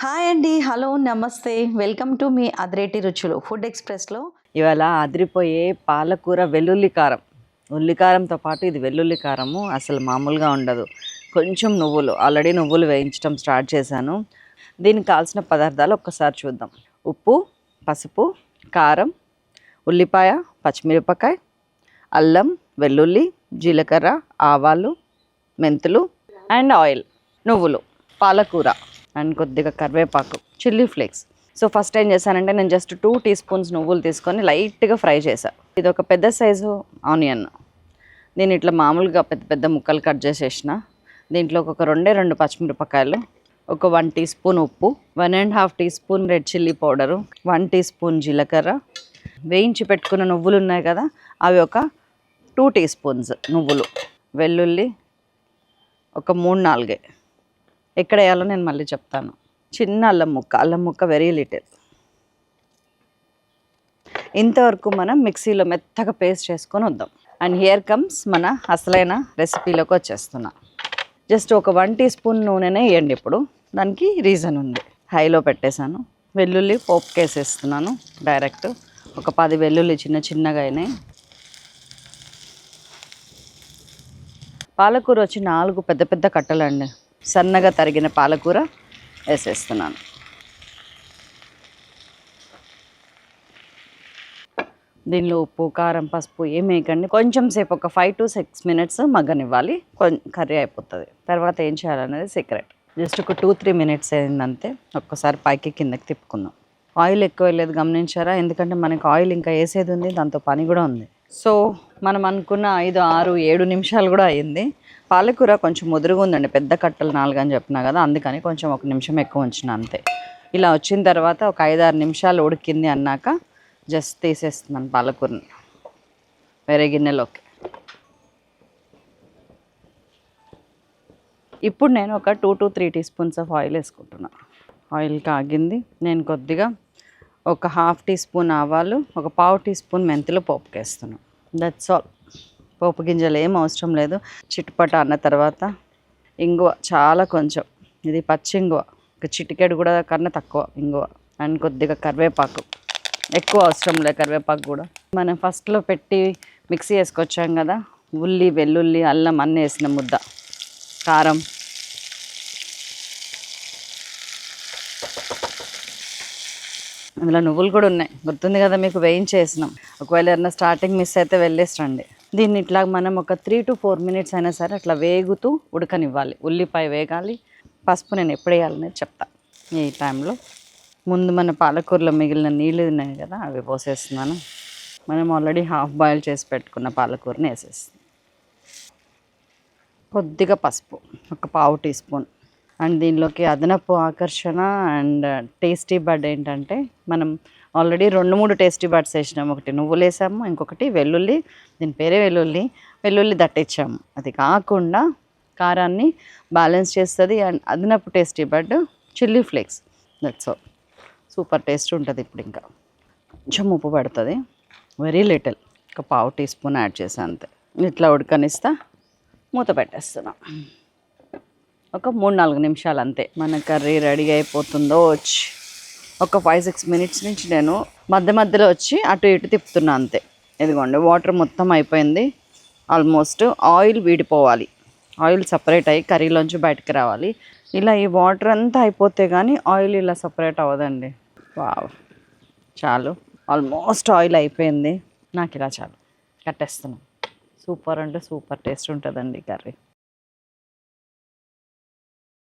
Hi అండి. Hello నమస్తే. Welcome to me అదిరేటి రుచులు. ఫుడ్ ఎక్స్ప్రెస్లో. ఇవాళ అదిరిపోయే పాలకూర వెల్లుల్లి కారం. ఉల్లి కారంతో పాటు ఇది వెల్లుల్లి కారము అసలు మామూలుగా ఉండదు. కొంచెం నువ్వులు ఆల్రెడీ నువ్వులు వేయించడం స్టార్ట్ చేశాను. దీనికి కావాల్సిన పదార్థాలు ఒక్కసారి చూద్దాం. ఉప్పు పసుపు కారం ఉల్లిపాయ పచ్చిమిరపకాయ అల్లం వెల్లుల్లి జీలకర్ర ఆవాలు మెంతులు అండ్ ఆయిల్. నువ్వులు పాలకూర. అండ్ కొద్దిగా కరివేపాకు చిల్లీ ఫ్లేక్స్. సో ఫస్ట్ ఏం చేశానంటే నేను జస్ట్ టూ టీ స్పూన్స్ నువ్వులు తీసుకొని లైట్గా ఫ్రై చేశాను ఇది ఒక పెద్ద సైజు ఆనియన్. నేను ఇట్లా మామూలుగా పెద్ద పెద్ద ముక్కలు కట్ చేసేసిన. దీంట్లో ఒక రెండే రెండు పచ్చిమిరపకాయలు ఒక వన్ టీ స్పూన్ ఉప్పు one and half teaspoon red chilli powder one teaspoon జీలకర్ర. వేయించి పెట్టుకున్న నువ్వులు ఉన్నాయి కదా అవి ఒక టూ టీ స్పూన్స్ నువ్వులు. వెల్లుల్లి ఒక మూడు నాలుగే. ఎక్కడ వేయాలో నేను మళ్ళీ చెప్తాను. చిన్న అల్లం ముక్క అల్లం ముక్క వెరీ లిటిల్ ఇంతవరకు మనం మిక్సీలో మెత్తగా పేస్ట్ చేసుకొని వద్దాం. అండ్ హియర్ కమ్స్ మన అసలైన రెసిపీలోకి వచ్చేస్తున్నా. జస్ట్ ఒక వన్ టీ స్పూన్ నూనెనే వేయండి ఇప్పుడు. దానికి రీజన్ ఉంది. హైలో పెట్టేశాను. వెల్లుల్లి పోపు వేసేస్తున్నాను డైరెక్ట్ ఒక పది వెల్లుల్లి చిన్న చిన్నగా అయినాయి. పాలకూర వచ్చి నాలుగు పెద్ద పెద్ద కట్టలండి. సన్నగా తరిగిన పాలకూర వేసేస్తున్నాను. దీనిలో ఉప్పు కారం పసుపు ఏం వేయకండి. కొంచెం సేపు ఒక ఫైవ్ టు సిక్స్ మినిట్స్ మగ్గనివ్వాలి. కర్రీ అయిపోతుంది. తర్వాత ఏం చేయాలనేది సీక్రెట్ జస్ట్ ఒక టూ త్రీ మినిట్స్ అయిందంతే. ఒక్కసారి పైకి కిందకి తిప్పుకుందాం. ఆయిల్ ఎక్కువ లేదు గమనించారా? ఎందుకంటే మనకి ఆయిల్ ఇంకా వేసేది ఉంది దాంతో పని కూడా ఉంది. సో మనం అనుకున్న ఐదు ఆరు ఏడు నిమిషాలు కూడా అయ్యింది. పాలకూర కొంచెం ముదురుగా ఉందండి. పెద్ద కట్టలు నాలుగు అని చెప్పినా కదా అందుకని కొంచెం ఒక నిమిషం ఎక్కువ ఉంచిన అంతే. ఇలా వచ్చిన తర్వాత ఒక ఐదు ఆరు నిమిషాలు ఉడికింది అన్నాక జస్ట్ తీసేస్తున్నాను పాలకూరని. వేరే గిన్నెలోకి. ఇప్పుడు నేను ఒక two to three teaspoons of oil వేసుకుంటున్నాను ఆయిల్ కాగింది. నేను కొద్దిగా ఒక హాఫ్ టీ స్పూన్ ఆవాలు ఒక పావు టీ స్పూన్ మెంతులు పోపుకి దట్స్ ఆల్ పోపు గింజలు ఏం అవసరం లేదు. చిట్టుపట అన్న తర్వాత ఇంగువ చాలా కొంచెం. ఇది పచ్చి ఇంగువ. ఒక చిటికెడు కూడా కన్నా తక్కువ ఇంగువ అండ్ కొద్దిగా కరివేపాకు. ఎక్కువ అవసరం లేదు కరివేపాకు కూడా. మనం ఫస్ట్లో పెట్టి మిక్సీ వేసుకొచ్చాం కదా ఉల్లి వెల్లుల్లి అల్లం అన్నీ వేసిన ముద్ద. కారం. అందులో నువ్వులు కూడా ఉన్నాయి. గుర్తుంది కదా మీకు వేయించేసినాం ఒకవేళ ఏదైనా స్టార్టింగ్ మిస్ అయితే వెళ్ళేసి రండి దీన్ని ఇట్లా మనం ఒక త్రీ టు ఫోర్ మినిట్స్ అయినా సరే అట్లా వేగుతూ ఉడకనివ్వాలి. ఉల్లిపాయ వేగాలి. పసుపు నేను ఎప్పుడు వేయాలనేది చెప్తా. ఈ టైంలో ముందు మన పాలకూరలో మిగిలిన నీళ్ళు ఉన్నాయి కదా అవి పోసేస్తున్నాను. మనం ఆల్రెడీ హాఫ్ బాయిల్ చేసి పెట్టుకున్న పాలకూరని వేసేస్తాం కొద్దిగా పసుపు ఒక పావు టీ స్పూన్. అండ్ దీనిలోకి అదనపు ఆకర్షణ అండ్ టేస్టీ బడ్ ఏంటంటే మనం ఆల్రెడీ రెండు మూడు టేస్టీ బడ్స్ వేసినాము ఒకటి నువ్వులు వేసాము ఇంకొకటి వెల్లుల్లి దీని పేరే వెల్లుల్లి వెల్లుల్లి దట్టించాము అది కాకుండా కారాన్ని బ్యాలెన్స్ చేస్తుంది అండ్ అదనపు tasty bud chilli flakes. That's all super taste ఉంటుంది ఇప్పుడు ఇంకా. కొంచెం ఉప్పు పడుతుంది. వెరీ లిటిల్ ఒక పావు టీ స్పూన్ యాడ్ చేసా అంతే. ఇట్లా ఉడకనిస్తా. మూత పెట్టేస్తున్నాం. ఒక మూడు నాలుగు నిమిషాలు అంతే. మన కర్రీ రెడీ అయిపోతుందో వచ్చి ఒక ఫైవ్ సిక్స్ మినిట్స్ నుంచి నేను మధ్య మధ్యలో వచ్చి అటు ఇటు తిప్పుతున్నా అంతే. ఇదిగోండి వాటర్ మొత్తం అయిపోయింది. ఆల్మోస్ట్ ఆయిల్ వీడిపోవాలి. ఆయిల్ సపరేట్ అయ్యి కర్రీలోంచి బయటకు రావాలి. ఇలా ఈ వాటర్ అంతా అయిపోతే కానీ ఆయిల్ ఇలా సపరేట్ అవ్వదండి. వావ్. చాలు. ఆల్మోస్ట్ ఆయిల్ అయిపోయింది. నాకు ఇలా చాలు. కట్టేస్తున్నాం. సూపర్ అంటే సూపర్ టేస్ట్ ఉంటుందండి కర్రీ.